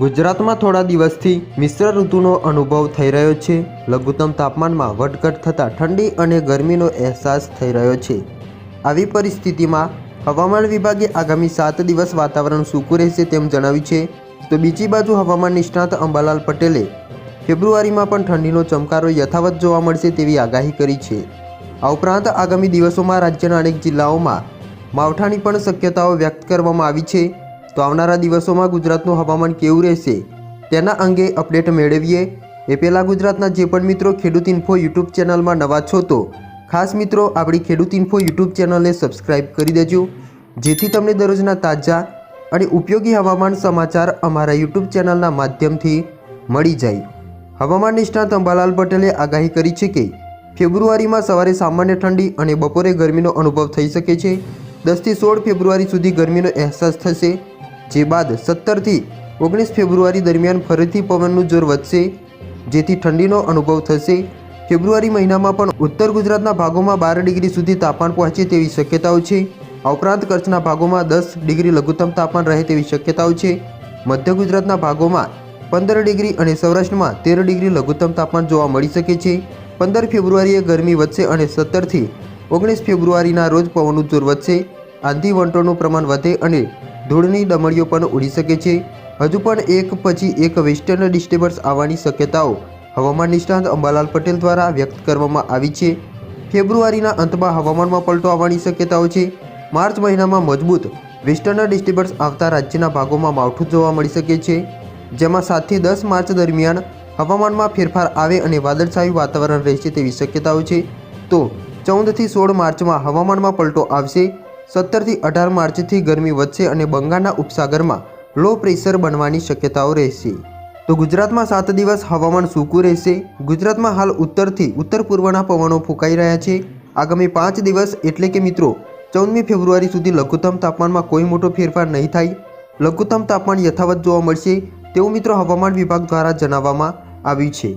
ગુજરાતમાં થોડા દિવસથી મિશ્ર ઋતુનો અનુભવ થઈ રહ્યો છે. લઘુત્તમ તાપમાનમાં વધઘટ થતાં ઠંડી અને ગરમીનો અહેસાસ થઈ રહ્યો છે. આવી પરિસ્થિતિમાં હવામાન વિભાગે આગામી સાત દિવસ વાતાવરણ સૂકું રહેશે તેમ જણાવ્યું છે. તો બીજી બાજુ હવામાન નિષ્ણાત અંબાલાલ પટેલે ફેબ્રુઆરીમાં પણ ઠંડીનો ચમકારો યથાવત જોવા મળશે તેવી આગાહી કરી છે. આ ઉપરાંત આગામી દિવસોમાં રાજ્યના અનેક જિલ્લાઓમાં માવઠાની પણ શક્યતાઓ વ્યક્ત કરવામાં આવી છે. તો આવનારા દિવસોમાં ગુજરાતનું હવામાન કેવું રહેશે તેના અંગે અપડેટ મેળવીએ. એ પહેલાં ગુજરાતના જે પણ મિત્રો ખેડૂત ઇન્ફો યુટ્યુબ ચેનલમાં નવા છો તો ખાસ મિત્રો આપણી ખેડૂત ઇન્ફો યુટ્યુબ ચેનલને સબસ્ક્રાઇબ કરી દેજો. જેથી તમને દરરોજના તાજા અને ઉપયોગી હવામાન સમાચાર અમારા યુટ્યુબ ચેનલના માધ્યમથી મળી જાય. હવામાન નિષ્ણાત અંબાલાલ પટેલે આગાહી કરી છે કે ફેબ્રુઆરીમાં સવારે સામાન્ય ઠંડી અને બપોરે ગરમીનો અનુભવ થઈ શકે છે. દસથી સોળ ફેબ્રુઆરી સુધી ગરમીનો અહેસાસ થશે. જે બાદ સત્તરથી ઓગણીસ ફેબ્રુઆરી દરમિયાન ફરીથી પવનનું જોર વધશે, જેથી ઠંડીનો અનુભવ થશે. ફેબ્રુઆરી મહિનામાં પણ ઉત્તર ગુજરાતના ભાગોમાં બાર ડિગ્રી સુધી તાપમાન પહોંચે તેવી શક્યતાઓ છે. આ ઉપરાંત કચ્છના ભાગોમાં દસ ડિગ્રી લઘુત્તમ તાપમાન રહે તેવી શક્યતાઓ છે. મધ્ય ગુજરાતના ભાગોમાં પંદર ડિગ્રી અને સૌરાષ્ટ્રમાં તેર ડિગ્રી લઘુત્તમ તાપમાન જોવા મળી શકે છે. પંદર ફેબ્રુઆરીએ ગરમી વધશે અને સત્તરથી ઓગણીસ ફેબ્રુઆરીના રોજ પવનનું જોર વધશે. આંધી વંટોળનું પ્રમાણ વધે અને ધૂળની ડમરીઓ પણ ઉડી શકે છે. હજુ પણ એક પછી એક વેસ્ટર્ન ડિસ્ટર્બન્સ આવવાની શક્યતાઓ હવામાન નિષ્ણાંત અંબાલાલ પટેલ દ્વારા વ્યક્ત કરવામાં આવી છે. ફેબ્રુઆરીના અંતમાં હવામાનમાં પલટો આવવાની શક્યતાઓ છે. માર્ચ મહિનામાં મજબૂત વેસ્ટર્ન ડિસ્ટર્બન્સ આવતા રાજ્યના ભાગોમાં માવઠું જોવા મળી શકે છે. જેમાં સાતથી દસ માર્ચ દરમિયાન હવામાનમાં ફેરફાર આવે અને વાદળછાયું વાતાવરણ રહેશે તેવી શક્યતાઓ છે. તો ચૌદથી સોળ માર્ચમાં હવામાનમાં પલટો આવશે. સત્તરથી અઢાર માર્ચથી ગરમી વધશે અને બંગાળના ઉપસાગરમાં લો પ્રેશર બનવાની શક્યતાઓ રહેશે. તો ગુજરાતમાં સાત દિવસ હવામાન સૂકું રહેશે. ગુજરાતમાં હાલ ઉત્તરથી ઉત્તર પૂર્વના પવનો ફૂંકાઈ રહ્યા છે. આગામી પાંચ દિવસ એટલે કે મિત્રો, ચૌદમી ફેબ્રુઆરી સુધી લઘુત્તમ તાપમાનમાં કોઈ મોટો ફેરફાર નહીં થાય. લઘુત્તમ તાપમાન યથાવત જોવા મળશે તેવું મિત્રો હવામાન વિભાગ દ્વારા જણાવવામાં આવ્યું છે.